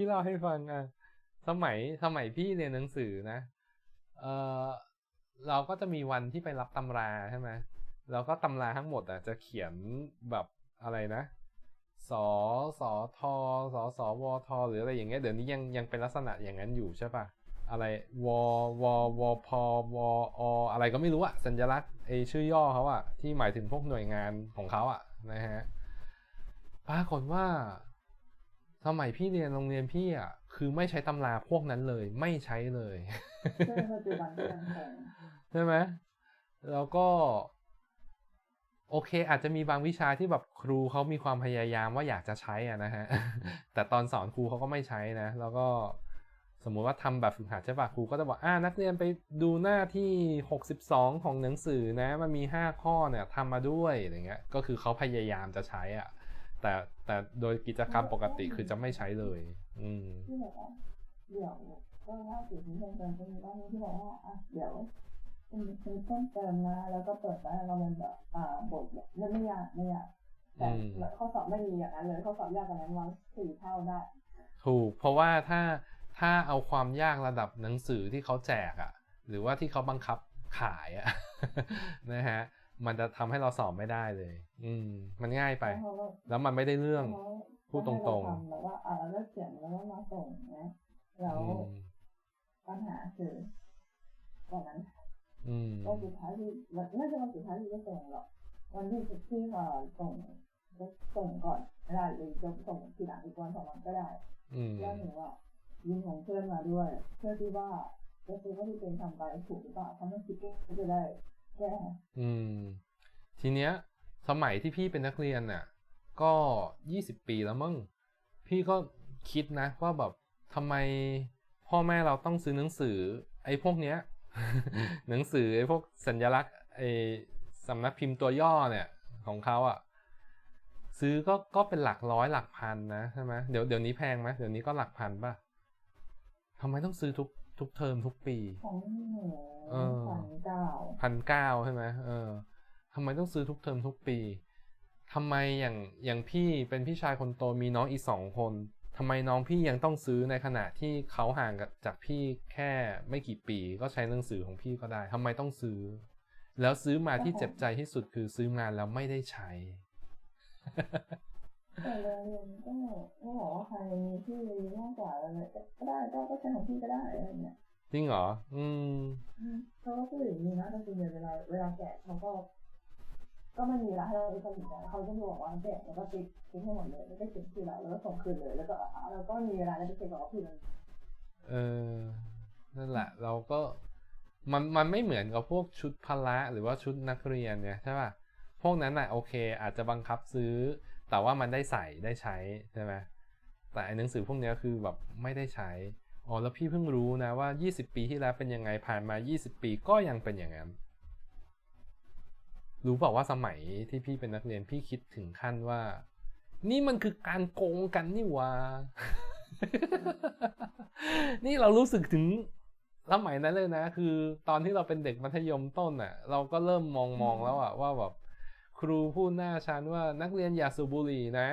พี่เล่าให้ฟังอะสมัยสมัยพี่เรียนหนังสือนะ เออเราก็จะมีวันที่ไปรับตำราใช่ไหมแล้วก็ตำราทั้งหมดอะจะเขียนแบบอะไรนะสอสอทอสอสอวอทอหรืออะไรอย่างเงี้ยเดี๋ยวนี้ยังยังเป็นลักษณะอย่างนั้นอยู่ใช่ปะอะไรวอวอวอพอวอออะไรก็ไม่รู้อะสัญลักษณ์ไอชื่อย่อเขาอะที่หมายถึงพวกหน่วยงานของเขาอะนะฮะปรากฏว่า สมัยพี่เรียนโรงเรียนพี่อะคือไม่ใช้ตำราพวกนั้นเลย ไม่ใช้เลยซึ่งปัจจุบันก็ยังคงใช่ไหมแล้วก็ โอเค อาจจะมีบางวิชาที่แบบครูเขามีความพยายามว่าอยากจะใช้อะนะฮะ แต่ตอนสอนครูเขาก็ไม่ใช้นะ แล้วก็สมมุติว่าทำแบบฝึกหัดใช่ปะครูก็จะบอกอ่านักเรียนไปดูหน้าที่ 62 ของหนังสือนะ มันมี 5 ข้อเนี่ยทำมาด้วยอะไรเงี้ย ก็คือเขาพยายามจะใช้อะ แต่แต่โดยกิจกรรมปกติคือจะไม่ใช้เลย อืมที่แบบว่าเดี๋ยวก็ล่าสุดที่เพิ่มเติมก็มีว่าที่บอกว่าอะเดี๋ยวเป็นเป็นเพิ่มเติมนะ แล้วก็เปิดมาให้เราเป็นแบบอ่าบทแบบไม่ไม่ยากไม่ยากแต่อืมข้อสอบไม่มีอย่างนั้นเลยข้อสอบยากกว่านั้นวันสี่เท่าได้ ถูก เพราะว่าถ้าถ้าเอาความยากระดับหนังสือที่เขาแจกอะ่ะ หรือว่าที่เขาบังคับขายอะ่ะนะฮะ มันจะทำให้เราสอบไม่ได้เลย อืม มันง่ายไปเพราะว่าแล้วมันไม่ได้เรื่องพูดตรงๆให้เาทำแล้วว่าอ่าแล้วเขียนแล้วก็มาส่งนะแล้วอืมปัญหาคือวันนั้นอืมวันสุดท้ายที่วันไม่ใช่วันสุดท้ายที่จะส่งหรอกวันที่ที่เอ่อส่งจะส่งก่อนก็ได้หรือจะส่งทีหลังอีกวันสองวันก็ได้อืมแล้วหนูว่ายิงของเพื่อนมาด้วย เพื่อที่ว่าจะดูว่าที่เป็นทำไปถูกหรือเปล่าถ้าไม่ผิดก็จะได้แก้ อืม ทีเนี้ย สมัยที่พี่เป็นนักเรียนน่ะ ก็ยี่สิบปีแล้วมั้งพี่ก็คิดนะ ว่าแบบทำไมพ่อแม่เราต้องซื้อหนังสือ ไอ้พวกเนี้ย หนังสือไอ้พวกสัญลักษณ์ไอ้สำนักพิมพ์ตัวย่อเนี่ย ของเขาอะ่ะซื้อก็ก็เป็นหลักร้อยหลักพันนะใช่ไหมเดี๋ยวเดี๋ยวนี้แพงไหมเดี๋ยวนี้ก็หลักพันป่ะทำไมต้องซื้อทุกทุกเทอมทุกปี ของหนูเออฝันเก่าพันเก้าใช่ไหมเออทำไมต้องซื้อทุกเทอมทุกปีทำไมอย่างอย่างพี่เป็นพี่ชายคนโตมีน้องอีกสองคนทำไมน้องพี่ยังต้องซื้อในขณะที่เขาห่างกับจากพี่แค่ไม่กี่ปี ก็ใช้หนังสือของพี่ก็ได้ทำไมต้องซื้อ แล้วซื้อมาที่เจ็บใจที่สุดคือซื้อมาแล้วไม่ได้ใช้แต่โรงเรียนก็ไม่บอกว่าใครมีที่มากกว่าอะไรก็ได้ก็ก็ใช้ของพี่ก็ได้อะไรเงี้ย จริงเหรออืมอืมเขาก็พูดอย่างนี้นะแต่จริงๆเวลาเวลาแกะเขาก็ ก็ไม่มีเวลาให้เราไปตัดสินใจเขาจะบอกว่าแกะแล้วก็ติ๊กติ๊กให้หมดเลยแล้วก็เขียนชื่อเราแล้วก็ส่งคืนเลย แล้วก็อ่าแล้วก็มีเวลาได้ไปเช็คว่าผิดมันเออ นั่นแหละ เราก็มันมันไม่เหมือนกับพวกชุดพละหรือว่าชุดนักเรียนเนี่ยใช่ป่ะพวกนั้นอะโอเค อาจจะบังคับซื้อ แต่ว่ามันได้ใส่ได้ใช้ใช่ไหมแต่ไอ้หนังสือพวกเนี้ยคือแบบไม่ได้ใช้ อ๋อแล้วพี่เพิ่งรู้นะว่า 20 ปีที่แล้วเป็นยังไงผ่านมา 20 ปีก็ยังเป็นอย่างนั้น รู้เปล่าว่าสมัยที่พี่เป็นนักเรียนพี่คิดถึงขั้นว่า นี่มันคือการโกงกันนี่หว่านี่เรารู้สึกถึงสมัยนั้นเลยนะ คือตอนที่เราเป็นเด็กมัธยมต้นอะ เราก็เริ่มมองมองแล้วอะว่าแบบครูพูดหน้าชั้นว่านักเรียนอย่าสูบบุหรี่นะ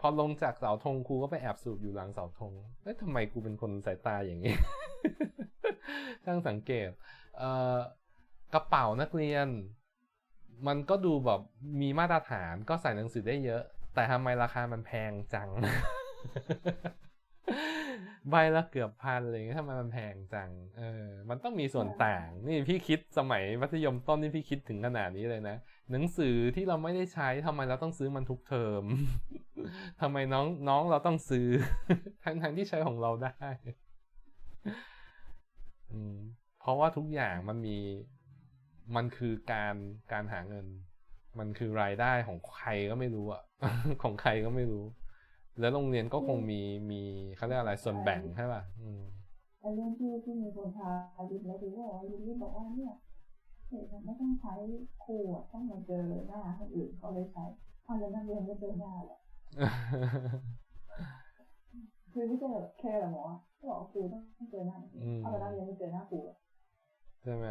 พอลงจากเสาธงครูก็ไปแอบสูบอยู่หลังเสาธงเอ๊ะทำไมกูเป็นคนสายตาอย่างนี้ ช่างสังเกต เอ่อกระเป๋านักเรียน มันก็ดูแบบมีมาตรฐานก็ใส่หนังสือได้เยอะ แต่ทำไมราคามันแพงจัง ใบละเกือบพันเงี้ยทำไมมันแพงจัง เออ มันต้องมีส่วนต่าง นี่พี่คิดสมัยมัธยมต้นนี่พี่คิดถึงขนาดนี้เลยนะ หนังสือที่เราไม่ได้ใช้ทำไมเราต้องซื้อมันทุกเทอมทำไมน้องน้องเราต้องซื้อ ทั้งทั้งที่ใช้ของเราได้เพราะว่าทุกอย่างมันมีมันคือการการหาเงิน มันคือรายได้ของใครก็ไม่รู้อะของใครก็ไม่รู้ แล้วโรงเรียนก็คงมีมีเขาเรียกอะไรส่วนแบ่งใช่ป่ะอืมไอ้เรื่องที่ที่มีคนพาดิบแล้วดิบอกว่าดิบบอกว่าเนี่ย เด็กมันไม่ต้องใช้ครูอะต้องมาเจอหน้าคนอื่นเขาเลยใช้เอาแล้วนักเรียนไม่เจอหน้าหรอกคือไม่ใช่แบบแค่แบบหมอก็บอกว่าครูต้องเจอหน้าอืมเอาแล้วนักเรียนไม่เจอหน้าครูอะใช่ไหม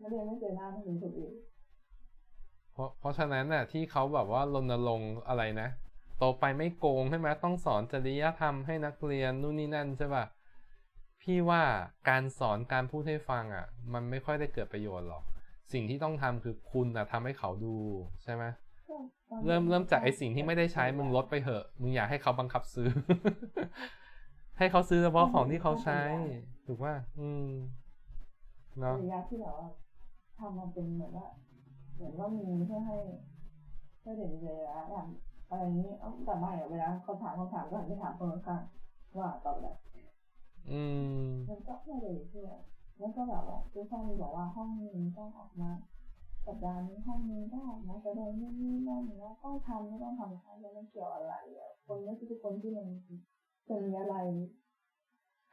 นักเรียนไม่เจอหน้านักเรียนคนอื่นเพราะเพราะฉะนั้นน่ะ ที่เขาแบบว่ารณรงค์อะไรนะโตไปไม่โกงใช่ไหมต้องสอนจริยธรรมให้นักเรียนนู่นนี่นั่นใช่ป่ะพี่ว่าการสอนการพูดให้ฟังอะ มันไม่ค่อยได้เกิดประโยชน์หรอก สิ่งที่ต้องทำคือคุณอะทำให้เขาดูใช่ไหมก็ตอนเริ่มเริ่มจากไอสิ่งที่ไม่ได้ใช้มึงลดไปเหอะ มึงอยากให้เขาบังคับซื้อ ให้เขาซื้อเฉพาะของที่เขาใช้ ถูกป่ะอืมเนาะระยะที่แบบว่าทำมาเป็นเหมือนว่า เหมือนว่ามีเพื่อให้เพื่อเด็กเวลาอย่างอะไรนี้เอ้าแต่ไม่อะเวลาเขาถามคำถามก็หันไปถามคนข้างๆว่าตอบอะไรอืมมันก็ไม่ได้เชื่อ แล้วก็แบบว่าคือพ่อมีบอกว่าห้องนี้ต้องออกมาสัปดาห์นี้ห้องนี้ต้ออกมาแสดงนี่นี่นั่นแล้วต้องทำไม่ต้องทำใช่แล้วมันเกี่ยวอะไรอะคนไม่ใช่ทุกคนที่มันจะมีอะไร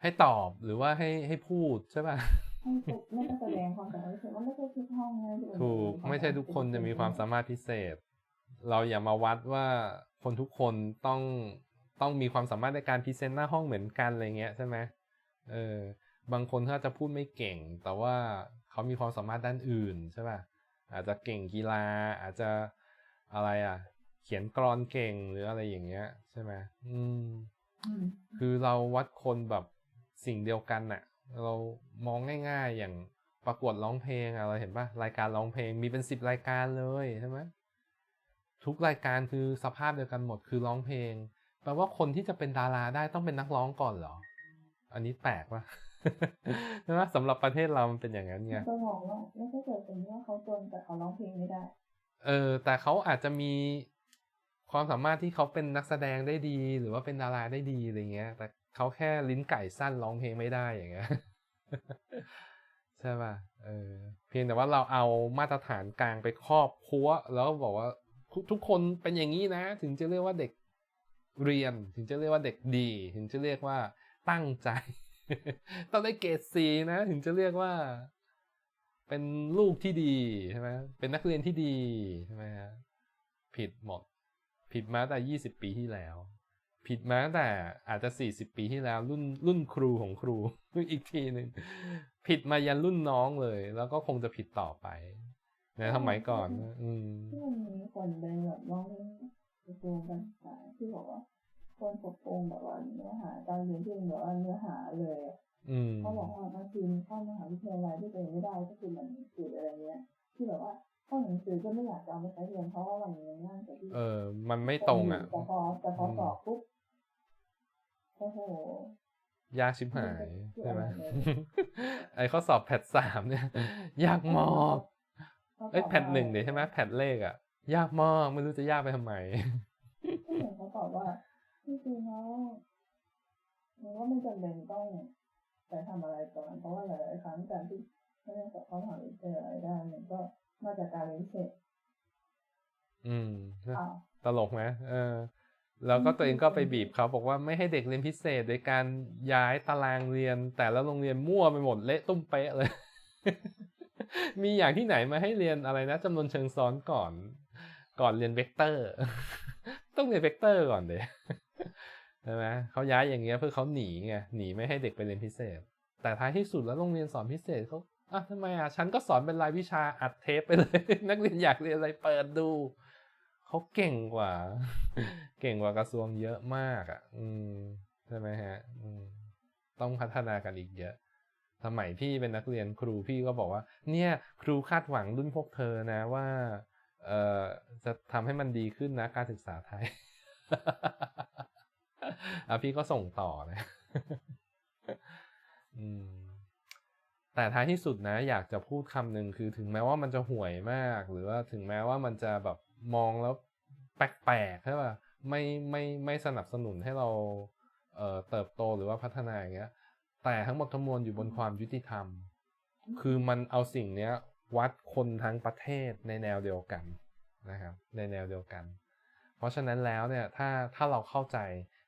ให้ตอบหรือว่าให้ให้พูดใช่ป่ะให้ทุกไม่ต้องแสดงความสามารถพิเศษว่าไม่ใช่ทุกห้องนะถูกไม่ใช่ทุกคนจะมีความสามารถพิเศษ เราอย่ามาวัดว่าคนทุกคนต้องต้องมีความสามารถในการพรีเซนต์หน้าห้องเหมือนกันอะไรเงี้ยใช่ไหมเออ บางคนเขาจะพูดไม่เก่ง แต่ว่าเขามีความสามารถด้านอื่นใช่ป่ะอาจจะเก่งกีฬา อาจจะอะไรอะ เขียนกรอนเก่งหรืออะไรอย่างเงี้ย ใช่ไหมอืมอืมคือเราวัดคนแบบสิ่งเดียวกันน่ะ เรามองง่าย ๆ อย่างประกวดร้องเพลงอะเราเห็นปะรายการร้องเพลงมีเป็นสิบรายการเลยใช่ไหมทุกรายการคือสภาพเดียวกันหมดคือร้องเพลงแปลว่าคนที่จะเป็นดาราได้ต้องเป็นนักร้องก่อนเหรอ อันนี้แปลกปะ ใช่ไหมสำหรับประเทศเรามันเป็นอย่างนั้นไงก็มองว่าไม่ใช่เกิดเป็นว่าเขาจนแต่เขาร้องเพลงไม่ได้ เออ แต่เขาอาจจะมีความสามารถที่เขาเป็นนักแสดงได้ดี หรือว่าเป็นดาราได้ดีอะไรเงี้ย แต่เขาแค่ลิ้นไก่สั้นร้องเพลงไม่ได้อย่างเงี้ยใช่ป่ะเออเพียงแต่ว่าเราเอามาตรฐานกลางไปครอบครัวแล้วบอกว่าทุกทุกคนเป็นอย่างนี้นะ ถึงจะเรียกว่าเด็กเรียน ถึงจะเรียกว่าเด็กดี ถึงจะเรียกว่าตั้งใจ ต้องได้เกรดสีนะ ถึงจะเรียกว่า เป็นลูกที่ดีใช่ไหมเป็นนักเรียนที่ดีใช่ไหมฮะผิดหมด ผิดมาแต่ยี่สิบปีที่แล้ว ผิดมาแต่อาจจะสี่สิบปีที่แล้ว รุ่นรุ่นครูของครูอีกทีหนึ่งผิดมายันรุ่นน้องเลย แล้วก็คงจะผิดต่อไปนะสมัยก่อน อืมที่มันมีคนเดินแบบร้องกระทรวการศึกษาที่บอกว่า คนปกครองแบบว่าเนื้อหาการเรียนที่เป็นแบบว่าเนื้อหาเลยอะอืมเขาบอกว่าบางทีเข้ามหาวิทยาลัยที่ตัวเองไม่ได้ก็คือมันหนังสืออะไรเงี้ย ที่แบบว่าเข้าหนังสือก็ไม่อยากจะเอาไปใช้เรียนเพราะว่ามันยังง่ายกว่าที่เออ มันไม่ตรงอะแต่พอแต่พอสอบปุ๊บโอ้โหยากชิบหายคือใช่ไหมอะไรเนี่ยไอข้อสอบแพทสามเนี่ย ยากมากเอ้ยแพทหนึ่งเดี๋ยวใช่ไหมแพทเลขอะ ยากมากไม่รู้จะยากไปทำไม มันก็ไม่จำเป็นต้องไปทำอะไรก่อนเพราะว่าหลายๆครั้งการที่ไม่ได้สอบเข้ามหาวิทยาลัยได้มันก็มาจากการเรียนพิเศษอืมอ้าวตลกไหมเออ แล้วก็ตัวเองก็ไปบีบเขาบอกว่าไม่ให้เด็กเรียนพิเศษโดยการย้ายตารางเรียน แต่ละโรงเรียนมั่วไปหมดเละตุ้มเป๊ะเลย มีอย่างที่ไหนมาให้เรียนอะไรนะจำนวนเชิงซ้อนก่อน ก่อนเรียนเวกเตอร์ ต้องเรียนเวกเตอร์ก่อนเดยใช่ไหมเขาย้ายอย่างเงี้ยเพื่อเขาหนีไงหนีไม่ให้เด็กไปเรียนพิเศษ แต่ท้ายที่สุดแล้วโรงเรียนสอนพิเศษเขาอะทำไมอะฉันก็สอนเป็นรายวิชาอัดเทปไปเลย นักเรียนอยากเรียนอะไรเปิดดูเขาเก่งกว่า เก่งกว่ากระทรวงเยอะมากอะ อืมใช่ไหมฮะ อืมต้องพัฒนากันอีกเยอะสมัยพี่เป็นนักเรียนครูพี่ก็บอกว่า เนี่ย ครูคาดหวังรุ่นพวกเธอนะว่า เอ่อจะทำให้มันดีขึ้นนะการศึกษาไทย อะพี่ก็ส่งต่อนะอืมแต่ท้ายที่สุดนะ อยากจะพูดคำหนึ่งคือถึงแม้ว่ามันจะห่วยมาก หรือว่าถึงแม้ว่ามันจะแบบมองแล้วแปลกๆใช่ป่ะไม่ไม่ไม่สนับสนุนให้เราเอ่อเติบโตหรือว่าพัฒนาอย่างเงี้ย แต่ทั้งหมดทั้งมวลอยู่บนความยุติธรรม คือมันเอาสิ่งเนี้ย วัดคนทั้งประเทศในแนวเดียวกันนะครับ ในแนวเดียวกัน เพราะฉะนั้นแล้วเนี่ยถ้าถ้าเราเข้าใจ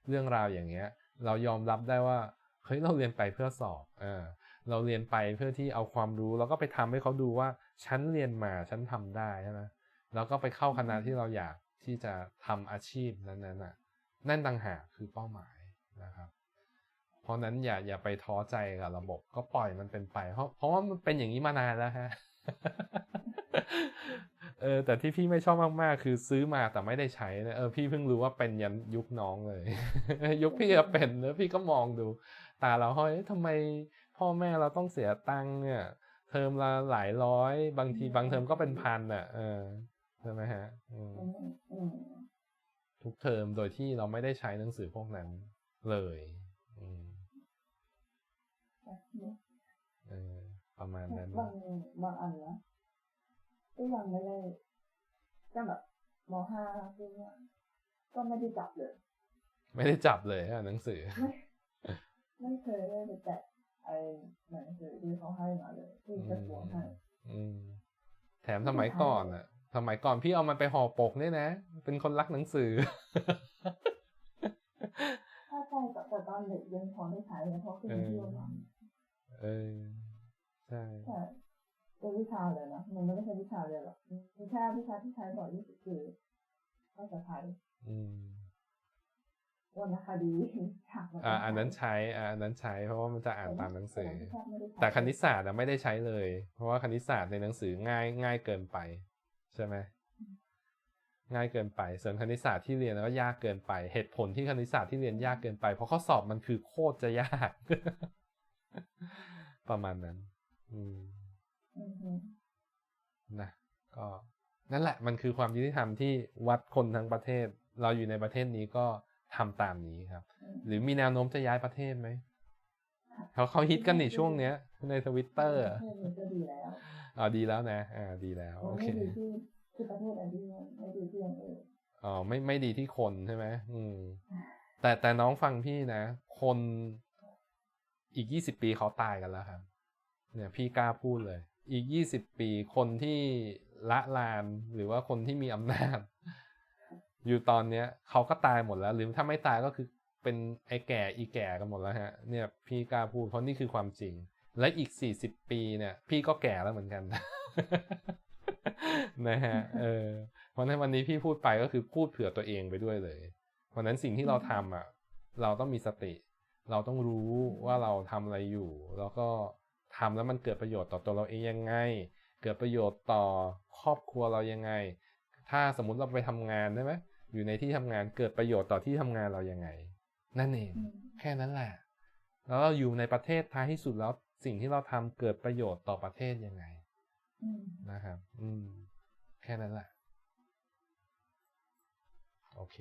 เรื่องราวอย่างเงี้ย เรายอมรับได้ว่าเฮ้ยเราเรียนไปเพื่อสอบเออเราเรียนไปเพื่อที่เอาความรู้แล้วก็ไปทำให้เขาดูว่าฉันเรียนมาฉันทำได้ใช่ไหมแล้วก็ไปเข้าคณะที่เราอยากที่จะทำอาชีพนั้นๆน่ะนั่นต่างหากคือเป้าหมายนะครับ เพราะนั้นอย่าอย่าไปท้อใจกับระบบ ก็ปล่อยมันเป็นไป เพราะเพราะว่ามันเป็นอย่างนี้มานานแล้วฮะ เออแต่ที่พี่ไม่ชอบมากๆ คือซื้อมาแต่ไม่ได้ใช้นะเออพี่เพิ่งรู้ว่าเป็นยันยุคน้องเลย ยุคพี่ก็เป็นแล้วพี่ก็มองดู ตาเราห้อยเอ๊ะทำไมพ่อแม่เราต้องเสียตังค์เนี่ยเทอมละหลายร้อย บางทีบางเทอมก็เป็นพันอะเออใช่ไหมฮะอืมอืมอืมทุกเทอมโดยที่เราไม่ได้ใช้หนังสือพวกนั้นเลยอืมเออประมาณนั้นบางบางอันนะ ก็ยังไม่ได้ก็แบบมห้าซึ่งก็ไม่ได้จับเลย ไม่ได้จับเลยอะหนังสือ ไม่เคยได้ไปแตะไอ้หนังสือที่เขาให้มาเลยที่กระทรวงให้อืมแถมสมัยก่อนอะสมัยก่อนพี่เอามันไปห่อปกเนี่ยนะ เป็นคนรักหนังสือถ้าใช่แต่แต่ตอนเด็กยังพอได้ใช้เลยเพราะคือเออที่โรงเรียนเออใช่ใช่ เป็นวิชาเลยนะมันไม่ได้ใช่วิชาเลยหรอกมีแค่วิชาที่ใช้บ่อยที่สุดคือภาษาไทยอืมวรรณคดีฉากอ่าอันนั้นใช้อ่าอันนั้นใช้เพราะว่ามันจะอ่านตามหนังสือแทบไม่ได้ใช้แต่คณิตศาสตร์อะไม่ได้ใช้เลย เพราะว่าคณิตศาสตร์ในหนังสือง่ายง่ายเกินไป ใช่ไหมง่ายเกินไป ส่วนคณิตศาสตร์ที่เรียนก็ยากเกินไป เหตุผลที่คณิตศาสตร์ที่เรียนยากเกินไป เพราะข้อสอบมันคือโคตรจะยาก ประมาณนั้น อืมอือฮึ นะก็นั่นแหละมันคือความยุติธรรมที่วัดคนทั้งประเทศ เราอยู่ในประเทศนี้ก็ทำตามนี้ครับอืมหรือมีแนวโน้มจะย้ายประเทศไหมเขาเขาฮิตกันในช่วงเนี้ย ในทวิตเตอร์ประเทศนี้ก็ดีแล้วอ๋อดีแล้วนะ อ่า ดีแล้วโอเคไม่ดีที่ที่ประเทศอันที่ไม่ดีที่อย่างอื่นอ๋อไม่ไม่ดีที่คนใช่ไหมอืม แต่แต่น้องฟังพี่นะ คนอีกยี่สิบปีเขาตายกันแล้วครับเนี่ยพี่กล้าพูดเลย อีกยี่สิบปีคนที่ละลานหรือว่าคนที่มีอำนาจ อยู่ตอนเนี้ยเขาก็ตายหมดแล้ว หรือถ้าไม่ตายก็คือเป็นไอ้แก่อีแก่กันหมดแล้วฮะ เนี่ย พี่กล้าพูดเพราะนี่คือความจริง และอีกสี่สิบปีเนี่ย พี่ก็แก่แล้วเหมือนกันนะฮะเออเพราะฉะนั้นวันนี้พี่พูดไปก็คือพูดเผื่อตัวเองไปด้วยเลย เพราะฉะนั้นสิ่งที่เราทำอะ เราต้องมีสติ เราต้องรู้ว่าเราทำอะไรอยู่ แล้วก็ ทำแล้วมันเกิดประโยชน์ต่อตัวเราเองยังไง เกิดประโยชน์ต่อครอบครัวเรายังไง ถ้าสมมุติเราไปทำงานได้ไหมอยู่ในที่ทำงานเกิดประโยชน์ต่อที่ทำงานเรายังไง นั่นเองอืมแค่นั้นแหละแล้วเราอยู่ในประเทศท้ายที่สุดแล้วสิ่งที่เราทำเกิดประโยชน์ต่อประเทศยังไงอืมนะครับ อืม แค่นั้นแหละ โอเค